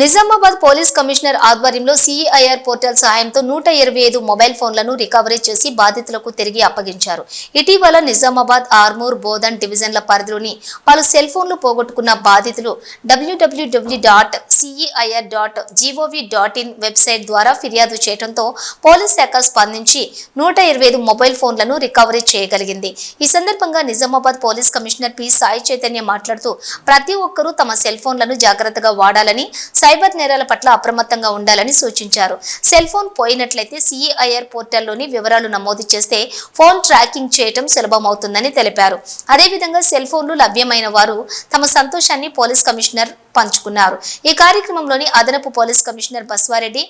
Nizamabad police commissioner ఆధ్వర్యంలో CIR portal సహాయంతో నూట ఇరవై ఐదు మొబైల్ ఫోన్లను రికవరీ చేసి బాధితులకు తిరిగి అప్పగించారు. ఇటీవల నిజామాబాద్ ఆర్మూర్ బోధన్ డివిజన్ల పరిధిలోని పలు సెల్ ఫోన్లు పోగొట్టుకున్న బాధితులు W W W dot C E I R dot G O V dot in website ద్వారా ఫిర్యాదు చేయడంతో పోలీస్ శాఖ స్పందించి నూట ఇరవై ఐదు మొబైల్ ఫోన్లను రికవరీ చేయగలిగింది. ఈ సందర్భంగా Nizamabad police commissioner P Sai Chaitanya మాట్లాడుతూ ప్రతి ఒక్కరూ తమ సెల్ ఫోన్లను జాగ్రత్తగా వాడాలని సైబర్ నేరాల పట్ల అప్రమత్తంగా ఉండాలని సూచించారు. సెల్ ఫోన్ పోయినట్లయితే సిఈఐఆర్ పోర్టల్లోని వివరాలు నమోదు చేస్తే ఫోన్ ట్రాకింగ్ చేయటం సులభమవుతుందని తెలిపారు. అదేవిధంగా సెల్ ఫోన్లు లభ్యమైన వారు తమ సంతోషాన్ని పోలీస్ కమిషనర్ పంచుకున్నారు. ఈ కార్యక్రమంలోని అదనపు police commissioner Baswareddy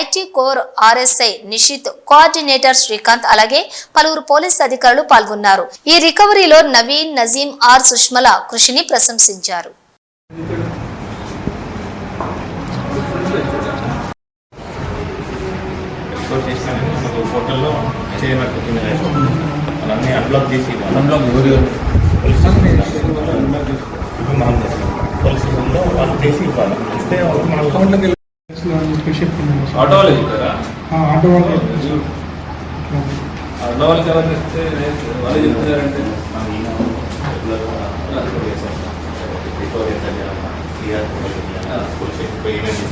IT core RSI Nishith coordinator Srikanth అలాగే పలువురు పోలీస్ అధికారులు పాల్గొన్నారు. ఈ రికవరీలో నవీన్ నజీం ఆర్ సుష్మల కృషిని ప్రశంసించారు. రిపోర్ట్ చేసినాను మనకు పోర్టల్లో చేయనట్టు అవన్నీ అన్బ్లాక్ చేసి అన్బ్లాక్? పోలీస్ స్టేషన్ ఇప్పుడు మనం చేస్తాం పోలీస్ స్టేషన్లో వాళ్ళు చేసి ఇవ్వాలి ఇస్తే వాళ్ళు మనం అకౌంట్లోకి. ఆటో వాళ్ళు చెప్పారా ఆటో వాళ్ళు ఆటో వాళ్ళకి ఎవరు చెప్తే వాళ్ళు చెప్తున్నారంటే. లోకల్ కనెక్ట్ ఈవెంట్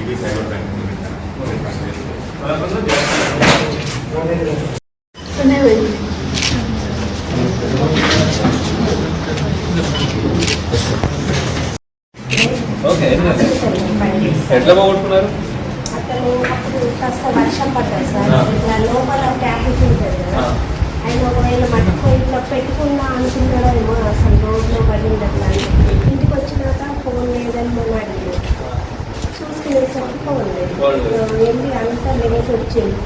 ఇది సైబర్ బ్యాంక్ ఓకే ఎట్లా పోగొట్టుకున్నారు? అతను అప్పుడు కాస్త వర్షం పడ్డది సార్. ఇట్లా లోపల ట్యాబ్లెట్ ఉంటుంది కదా. ఆయన ఒకవేళ మట్టుకు ఇట్లా పెట్టుకున్నా అనుకుంటాడో ఏమో అసలు రోడ్లో పడింది అట్లా. ఇంటికి వచ్చినాక ఫోన్ లేదని మొన్న అడిగింది చూసుకునేసరికి ఫోన్ లేదు. వెళ్ళి అంతా లేచి వచ్చింది.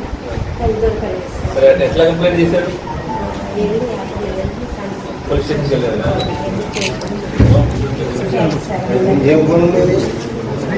అది దొరకలేదు సార్. సరే అంటే ఎట్లా కంప్లైంట్ చేశారు? వెళ్ళి అతను వెళ్ళి కనుక్కుంటాను. పోలీస్ స్టేషన్కి వెళ్ళారు? సార్ ఏం ఫోన్ ఉండేది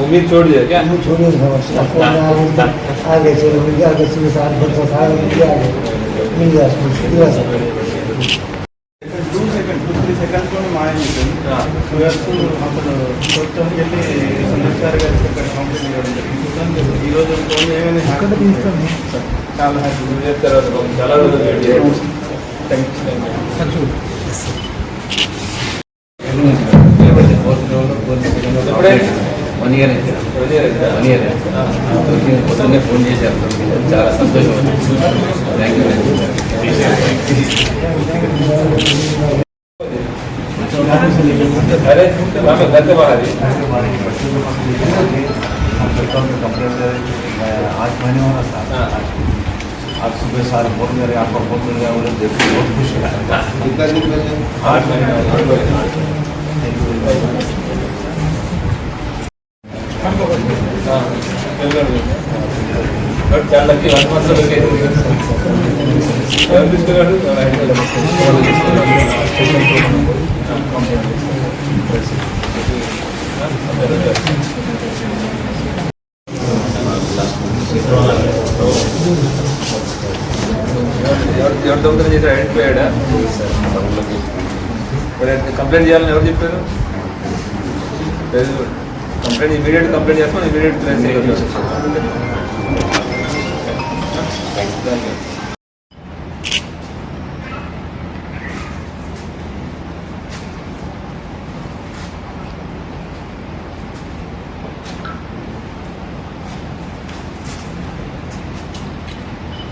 उम्मीद छोड़ दिया क्या मुझे छोड़िए था बस अब फोन आया वो तो आगे चलो मिल गया आगे से साल भर तक आया मिल गया आगे मिल गया शुक्रिया sir two second two three సెకండ్స్లో మాయమైంది టూ అప్పుడు కొత్తకి వెళ్ళి సుందర్ గారి ఇక్కడ కంప్లైంట్ ఇవ్వడం జరిగింది ఈ రోజు ఫోన్ ఏమైనా ఇక్కడ తీస్తాను చాలా హ్యాపీ నువ్వు చెప్తారు చాలా రోజులు వెయిట్ చేయాలి. థ్యాంక్ యూ ఎప్పుడే? వన్ ఇయర్ వన్ ఇయర్ అయిందా? వన్ ఇయర్ పొద్దున్నే ఫోన్ చేశారు చాలా సంతోషం థ్యాంక్ యూ अरे हमें घर से बाहर ही आज महीने हो रहा था हाँ। आज सुबह सारे फोन करे आपका फोन कर गया बोले देख के बहुत खुश है कितना दिन पहले आठ महीने ప్రతి వన్ మంత్ తీసుకున్నాడు? ఎవరు దొంగతనం చేసి కంప్లైంట్ చేయాలని ఎవరు చెప్పారు? కంప్లైంట్ ఇమీడియట్ కంప్లైంట్ చేస్తాం ఇమీడియట్ Thank you.